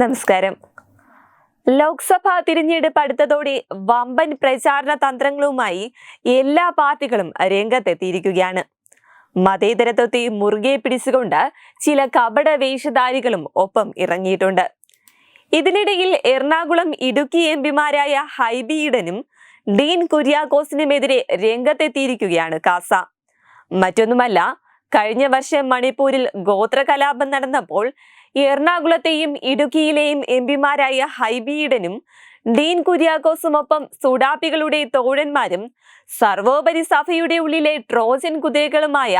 നമസ്കാരം. ലോക്സഭാ തിരഞ്ഞെടുപ്പ് അടുത്തതോടെ വമ്പൻ പ്രചാരണ തന്ത്രങ്ങളുമായി എല്ലാ പാർട്ടികളും രംഗത്തെത്തിയിരിക്കുകയാണ്. മതേതരത്വത്തെ മുറുകെ പിടിച്ചുകൊണ്ട് ചില കപട വേഷധാരികളും ഒപ്പം ഇറങ്ങിയിട്ടുണ്ട്. ഇതിനിടയിൽ എറണാകുളം ഇടുക്കി എം പിമാരായ ഹൈബി ഈഡനും ഡീൻ കുര്യാക്കോസിനുമെതിരെ രംഗത്തെത്തിയിരിക്കുകയാണ് കാസ. മറ്റൊന്നുമല്ല കഴിഞ്ഞ വർഷം മണിപ്പൂരിൽ ഗോത്രകലാപം നടന്നപ്പോൾ എറണാകുളത്തെയും ഇടുക്കിയിലെയും എം പിമാരായ ഹൈബിയിടനും ഡീൻ കുര്യാക്കോസുമൊപ്പം സുഡാപ്പികളുടെ തോഴന്മാരും സർവോപരി സഭയുടെ ഉള്ളിലെ ട്രോജൻ കുതിരകളുമായ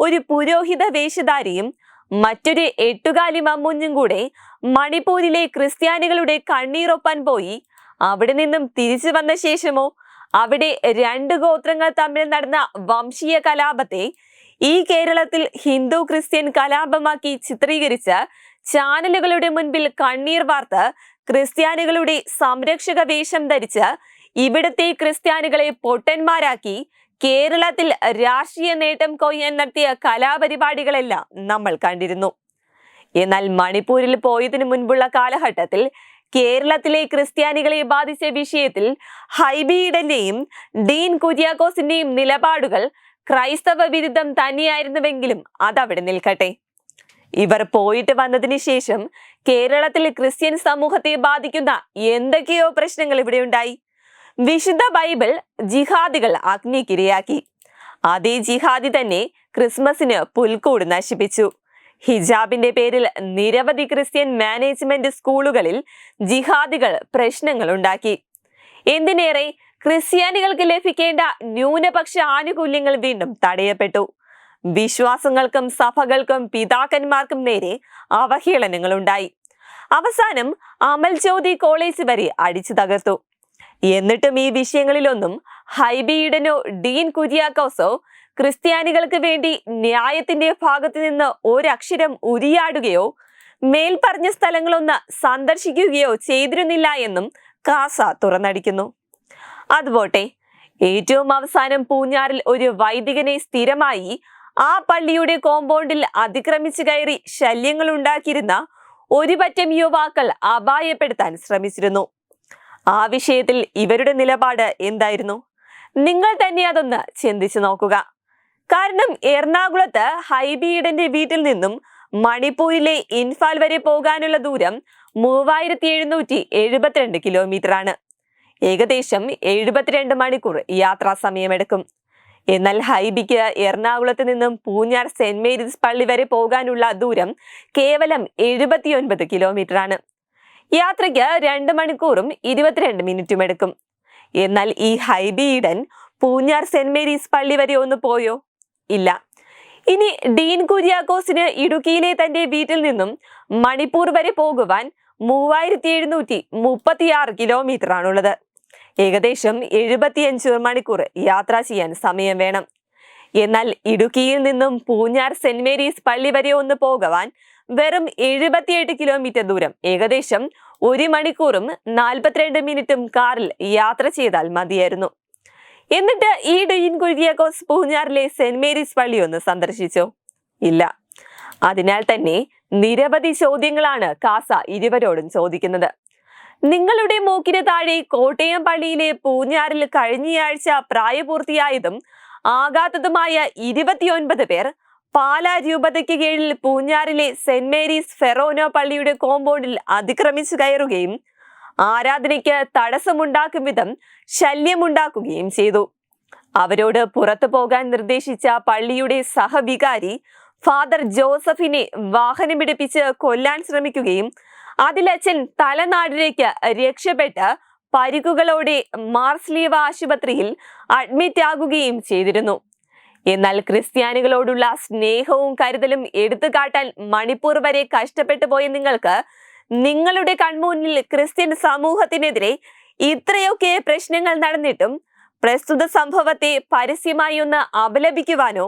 ഒരു പുരോഹിത വേഷധാരിയും മറ്റൊരു എട്ടുകാലി മമ്മൂഞ്ഞും കൂടെ മണിപ്പൂരിലെ ക്രിസ്ത്യാനികളുടെ കണ്ണീരൊപ്പാൻ പോയി. അവിടെ നിന്നും തിരിച്ചു വന്ന ശേഷമോ അവിടെ രണ്ട് ഗോത്രങ്ങൾ തമ്മിൽ നടന്ന വംശീയ കലാപത്തെ ഈ കേരളത്തിൽ ഹിന്ദു ക്രിസ്ത്യൻ കലാപമാക്കി ചിത്രീകരിച്ച് ചാനലുകളുടെ മുൻപിൽ കണ്ണീർ വാർത്ത് ക്രിസ്ത്യാനികളുടെ സംരക്ഷക വേഷം ധരിച്ച് ഇവിടുത്തെ ക്രിസ്ത്യാനികളെ പൊട്ടന്മാരാക്കി കേരളത്തിൽ രാഷ്ട്രീയ നേട്ടം കൊയ്യാൻ നടത്തിയ കലാപരിപാടികളെല്ലാം നമ്മൾ കണ്ടിരുന്നു. എന്നാൽ മണിപ്പൂരിൽ പോയതിനു മുൻപുള്ള കാലഘട്ടത്തിൽ കേരളത്തിലെ ക്രിസ്ത്യാനികളെ ബാധിച്ച വിഷയത്തിൽ ഹൈബിയുടെയും ഡീൻ കുര്യാക്കോസിന്റെയും നിലപാടുകൾ ക്രൈസ്തവ വിരുദ്ധം തന്നെയായിരുന്നുവെങ്കിലും അതവിടെ നിൽക്കട്ടെ. ഇവർ പോയിട്ട് വന്നതിന് ശേഷം കേരളത്തിൽ ക്രിസ്ത്യൻ സമൂഹത്തെ ബാധിക്കുന്ന എന്തൊക്കെയോ പ്രശ്നങ്ങൾ ഇവിടെ ഉണ്ടായി. വിശുദ്ധ ബൈബിൾ ജിഹാദികൾ അഗ്നിക്കിരയാക്കി അതേ ജിഹാദി തന്നെ ക്രിസ്മസിന് പുൽക്കൂട് നശിപ്പിച്ചു. ഹിജാബിന്റെ പേരിൽ നിരവധി ക്രിസ്ത്യൻ മാനേജ്മെന്റ് സ്കൂളുകളിൽ ജിഹാദികൾ പ്രശ്നങ്ങൾ ഉണ്ടാക്കി. എന്തിനേറെ ക്രിസ്ത്യാനികൾക്ക് ലഭിക്കേണ്ട ന്യൂനപക്ഷ ആനുകൂല്യങ്ങൾ വീണ്ടും തടയപ്പെട്ടു. വിശ്വാസങ്ങൾക്കും സഭകൾക്കും പിതാക്കന്മാർക്കും നേരെ അവഹേളനങ്ങൾ ഉണ്ടായി അവസാനം അമൽ ജ്യോതി കോളേജ് വരെ അടിച്ചു തകർത്തു. എന്നിട്ടും ഈ വിഷയങ്ങളിലൊന്നും ഹൈബിയിടനോ ഡീൻ കുര്യാക്കോസോ ക്രിസ്ത്യാനികൾക്ക് വേണ്ടി ന്യായത്തിന്റെ ഭാഗത്തു നിന്ന് ഒരക്ഷരം ഉരിയാടുകയോ മേൽപ്പറഞ്ഞ സ്ഥലങ്ങളൊന്ന് സന്ദർശിക്കുകയോ ചെയ്തിരുന്നില്ല എന്നും കാസ തുറന്നടിക്കുന്നു. അതുപോട്ടെ ഏറ്റവും അവസാനം പൂഞ്ഞാറിൽ ഒരു വൈദികനെ സ്ഥിരമായി ആ പള്ളിയുടെ കോമ്പൗണ്ടിൽ അതിക്രമിച്ചു കയറി ശല്യങ്ങൾ ഉണ്ടാക്കിയിരുന്ന ഒരുപറ്റം യുവാക്കൾ അപായപ്പെടുത്താൻ ശ്രമിച്ചിരുന്നു. ആ വിഷയത്തിൽ ഇവരുടെ നിലപാട് എന്തായിരുന്നു? നിങ്ങൾ തന്നെ അതൊന്ന് ചിന്തിച്ചു നോക്കുക. കാരണം എറണാകുളത്ത് ഹൈബിയുടെ വീട്ടിൽ നിന്നും മണിപ്പൂരിലെ ഇൻഫാൽ വരെ പോകാനുള്ള ദൂരം മൂവായിരത്തി എഴുന്നൂറ്റി എഴുപത്തിരണ്ട് കിലോമീറ്റർ ആണ്. ഏകദേശം എഴുപത്തിരണ്ട് മണിക്കൂർ യാത്രാ സമയമെടുക്കും. എന്നാൽ ഹൈബിക്ക് എറണാകുളത്ത് നിന്നും പൂഞ്ഞാർ സെന്റ് മേരീസ് പള്ളി വരെ പോകാനുള്ള ദൂരം കേവലം എഴുപത്തിയൊൻപത് കിലോമീറ്റർ ആണ് യാത്രയ്ക്ക് രണ്ട് മണിക്കൂറും ഇരുപത്തിരണ്ട് മിനിറ്റും എടുക്കും. എന്നാൽ ഈ ഹൈബി ഈഡൻ പൂഞ്ഞാർ സെന്റ് മേരീസ് പള്ളി വരെ ഒന്ന് പോയോ? ഇല്ല. ഇനി ഡീൻ കുര്യാക്കോസിന് ഇടുക്കിയിലെ തന്റെ വീട്ടിൽ നിന്നും മണിപ്പൂർ വരെ പോകുവാൻ മൂവായിരത്തി എഴുന്നൂറ്റി മുപ്പത്തിയാറ് കിലോമീറ്റർ ആണുള്ളത് ഏകദേശം എഴുപത്തിയഞ്ച് മണിക്കൂർ യാത്ര ചെയ്യാൻ സമയം വേണം. എന്നാൽ ഇടുക്കിയിൽ നിന്നും പൂഞ്ഞാർ സെന്റ് മേരീസ് പള്ളി വരെ ഒന്ന് പോകുവാൻ വെറും എഴുപത്തിയെട്ട് കിലോമീറ്റർ ദൂരം. ഏകദേശം ഒരു മണിക്കൂറും നാൽപ്പത്തിരണ്ട് മിനിറ്റും കാറിൽ യാത്ര ചെയ്താൽ മതിയായിരുന്നു. എന്നിട്ട് ഈ ഡീൻ കുര്യാക്കോസ് പൂഞ്ഞാറിലെ സെന്റ് മേരീസ് പള്ളി ഒന്ന് സന്ദർശിച്ചോ? ഇല്ല. അതിനാൽ തന്നെ നിരവധി ചോദ്യങ്ങളാണ് കാസ ഇരുവരോടും ചോദിക്കുന്നത്. നിങ്ങളുടെ മൂക്കിന് താഴെ കോട്ടയം പള്ളിയിലെ പൂഞ്ഞാറിൽ കഴിഞ്ഞയാഴ്ച പ്രായപൂർത്തിയായതും ആകാത്തതുമായ ഇരുപത്തിയൊൻപത് പേർ പാലാ രൂപതയ്ക്ക് കീഴിൽ പൂഞ്ഞാറിലെ സെന്റ് മേരീസ് ഫെറോനോ പള്ളിയുടെ കോമ്പൗണ്ടിൽ അതിക്രമിച്ചു കയറുകയും ആരാധനയ്ക്ക് തടസ്സമുണ്ടാക്കും വിധം ശല്യമുണ്ടാക്കുകയും ചെയ്തു. അവരോട് പുറത്തു പോകാൻ നിർദ്ദേശിച്ച പള്ളിയുടെ സഹവികാരി ഫാദർ ജോസഫിനെ വാഹനം വാഹനമിടിപ്പിച്ച് കൊല്ലാൻ ശ്രമിക്കുകയും അതിലച്ഛൻ തലനാടിലേക്ക് രക്ഷപ്പെട്ട് പരിക്കുകളോടെ മാർസ്ലീവ ആശുപത്രിയിൽ അഡ്മിറ്റ് ആകുകയും ചെയ്തിരുന്നു. എന്നാൽ ക്രിസ്ത്യാനികളോടുള്ള സ്നേഹവും കരുതലും എടുത്തു കാട്ടാൻ മണിപ്പൂർ വരെ കഷ്ടപ്പെട്ടു പോയ നിങ്ങൾക്ക് നിങ്ങളുടെ കൺമുന്നിൽ ക്രിസ്ത്യൻ സമൂഹത്തിനെതിരെ ഇത്രയൊക്കെ പ്രശ്നങ്ങൾ നടന്നിട്ടും പ്രസ്തുത സംഭവത്തെ പരസ്യമായി ഒന്ന് അപലപിക്കുവാനോ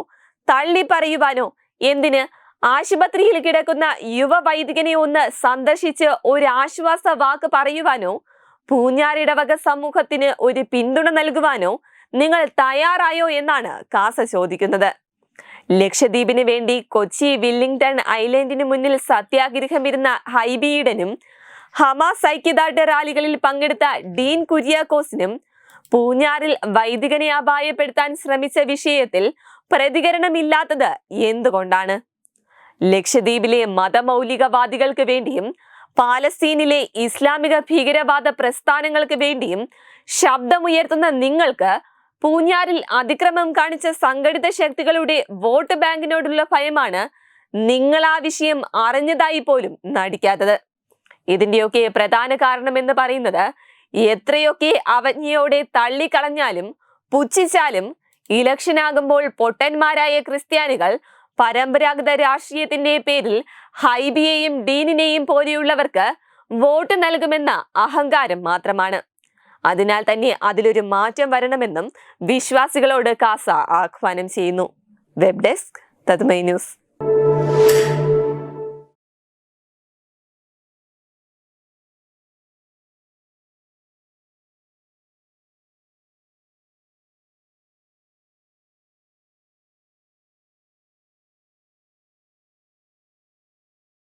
തള്ളി പറയുവാനോ എന്തിന്? ആശുപത്രിയിൽ കിടക്കുന്ന യുവ വൈദികനെ ഒന്ന് സന്ദർശിച്ച് ഒരു ആശ്വാസ വാക്ക് പറയുവാനോ? പൂഞ്ഞാറിടവക സമൂഹത്തിന് ഒരു പിന്തുണ നൽകുവാനോ? നിങ്ങൾ തയ്യാറായോ എന്നാണ് കാസ ചോദിക്കുന്നത്. ലക്ഷദ്വീപിന് വേണ്ടി കൊച്ചി വില്ലിംഗ്ടൺ ഐലൻഡിന് മുന്നിൽ സത്യാഗ്രഹമിരുന്ന ഹൈബിയിടനും ഹമാസ് ഐക്യദാർഢ്യ റാലികളിൽ പങ്കെടുത്ത ഡീൻ കുര്യാക്കോസിനും പൂഞ്ഞാറിൽ വൈദികനെ അപായപ്പെടുത്താൻ ശ്രമിച്ച വിഷയത്തിൽ പ്രതികരണമില്ലാത്തത് എന്തുകൊണ്ടാണ്? ലക്ഷദ്വീപിലെ മതമൗലികവാദികൾക്ക് വേണ്ടിയും പാലസ്തീനിലെ ഇസ്ലാമിക ഭീകരവാദ പ്രസ്ഥാനങ്ങൾക്ക് വേണ്ടിയും ശബ്ദമുയർത്തുന്ന നിങ്ങൾക്ക് പൂഞ്ഞാറിൽ അതിക്രമം കാണിച്ച സംഘടിത ശക്തികളുടെ വോട്ട് ബാങ്കിനോടുള്ള ഭയമാണ് നിങ്ങൾ ആ വിഷയം അറിഞ്ഞതായി പോലും നടിക്കാത്തത്. ഇതിന്റെയൊക്കെ പ്രധാന കാരണം എന്ന് പറയുന്നത് എത്രയൊക്കെ അവജ്ഞയോടെ തള്ളിക്കളഞ്ഞാലും പുച്ഛിച്ചാലും ഇലക്ഷനാകുമ്പോൾ പൊട്ടന്മാരായ ക്രിസ്ത്യാനികൾ പരമ്പരാഗത രാഷ്ട്രീയത്തിന്റെ പേരിൽ ഹൈബിയെയും ഡീനിനെയും പോലെയുള്ളവർക്ക് വോട്ട് നൽകുമെന്ന അഹങ്കാരം മാത്രമാണ്. അതിനാൽ തന്നെ അതിലൊരു മാറ്റം വരണമെന്നും വിശ്വാസികളോട് കാസ ആഹ്വാനം ചെയ്യുന്നു. വെബ് ഡെസ്ക് തത്മൈ ന്യൂസ്.